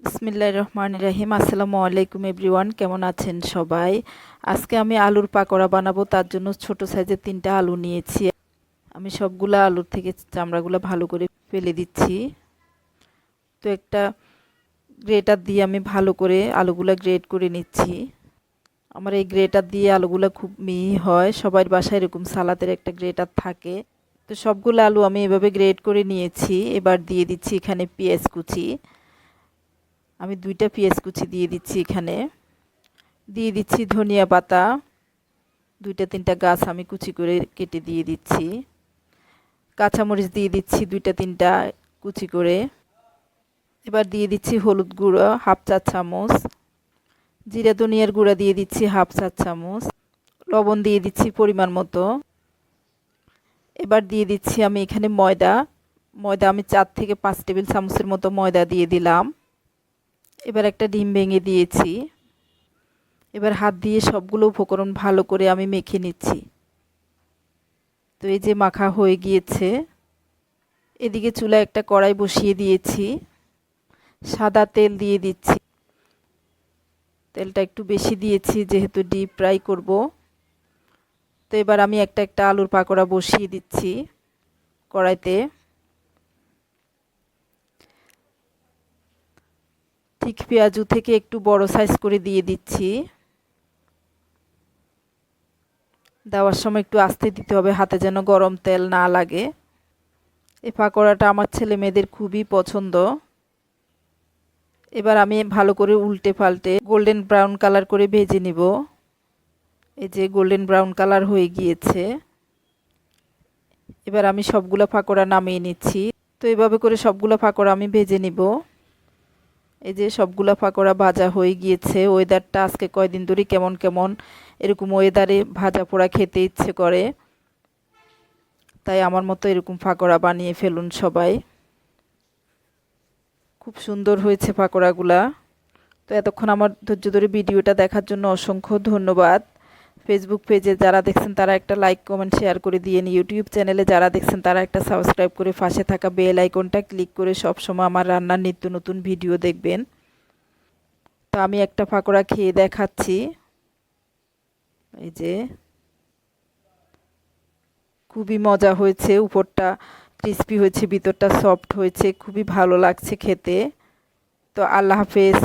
বিসমিল্লাহ রহমান রাহিম। আসসালামু আলাইকুম এভরিওয়ান, কেমন আছেন সবাই? আজকে আমি আলুর পাকোড়া বানাবো, তার জন্য ছোট সাইজের তিনটা আলু নিয়েছি। আমি সবগুলো আলুর থেকে চামড়াগুলো ভালো করে ফেলে দিচ্ছি। তো একটা গ্রেটার দিয়ে আমি ভালো করে আলুগুলো গ্রেট করে নিচ্ছি। আমার এই গ্রেটার দিয়ে আলুগুলো খুব মিহি হয়, সবার বাসায় এরকম সালাদের একটা গ্রেটার থাকে। তো সবগুলো আলু আমি এভাবে গ্রেট করে নিয়েছি। এবার দিয়ে দিচ্ছি এখানে পেঁয়াজ কুচি। আমি দুইটা পেঁয়াজ কুচি দিয়ে দিচ্ছি এখানে। দিয়ে দিচ্ছি ধনিয়া পাতা। দুইটা তিনটা গাছ আমি কুচি করে কেটে দিয়ে দিচ্ছি। কাঁচামরিচ দিয়ে দিচ্ছি দুইটা তিনটা কুচি করে। এবার দিয়ে দিচ্ছি হলুদ গুঁড়ো, হাফ চা চামচ। জিরা ধনিয়ার গুঁড়া দিয়ে দিচ্ছি হাফ চা চামচ। লবণ দিয়ে দিচ্ছি পরিমাণ মতো। এবার দিয়ে দিচ্ছি আমি এখানে ময়দা। ময়দা আমি চার থেকে পাঁচ টেবিল চামচের মতো ময়দা দিয়ে দিলাম। এবার একটা ডিম ভেঙে দিয়েছি। এবার হাত দিয়ে সবগুলো উপকরণ ভালো করে আমি মেখে নিচ্ছি। তো এই যে মাখা হয়ে গিয়েছে, এদিকে চুলায় একটা কড়াই বসিয়ে দিয়েছি। সাদা তেল দিয়ে দিচ্ছি। তেলটা একটু বেশি দিয়েছি, যেহেতু ডিপ ফ্রাই করব। তো এবার আমি একটা একটা আলুর পাকোড়া বসিয়ে দিচ্ছি কড়াইতে। ঠিক পেঁয়াজু থেকে একটু বড় সাইজ করে দিয়ে দিচ্ছি। দেওয়ার সময় একটু আস্তে দিতে হবে, হাতে যেন গরম তেল না লাগে। এই পাকোড়াটা আমার ছেলে মেয়েদের খুবই পছন্দ। এবার আমি ভালো করে উল্টে পাল্টে গোল্ডেন ব্রাউন কালার করে ভেজে নিব। এই যে গোল্ডেন ব্রাউন কালার হয়ে গিয়েছে। এবার আমি সবগুলো পাকোড়া নামিয়ে নিচ্ছি। তো এভাবে করে সবগুলো পাকোড়া আমি ভেজে নিব। এই যে সবগুলা পাকোড়া ভাজা হয়ে গিয়েছে ওয়েদারটা আজকে কয়দিন ধরে কেমন কেমন? এরকম ওয়েদারে ভাজা পোড়া খেতে ইচ্ছে করে। তাই আমার মতো এরকম পাকোড়া বানিয়ে ফেলুন সবাই। খুব সুন্দর হয়েছে পাকোড়াগুলা। তো এতক্ষণ আমার ধৈর্য ধরে ভিডিওটা দেখার জন্য অসংখ্য ধন্যবাদ। ফেসবুক পেজে যারা দেখছেন, তারা একটা লাইক কমেন্ট শেয়ার করে দিয়ে নিন। ইউটিউব চ্যানেলে যারা দেখছেন, তারা একটা সাবস্ক্রাইব করে পাশে থাকা বেল আইকনটা ক্লিক করে সব সময় আমার রান্নার নিত্য নতুন ভিডিও দেখবেন। তো আমি একটা পাকোড়া খেয়ে দেখাচ্ছি। এই যে, খুবই মজা হয়েছে, উপরটা ক্রিস্পি হয়েছে, ভিতরটা সফট হয়েছে, খুবই ভালো লাগছে খেতে। তো আল্লাহ হাফেজ।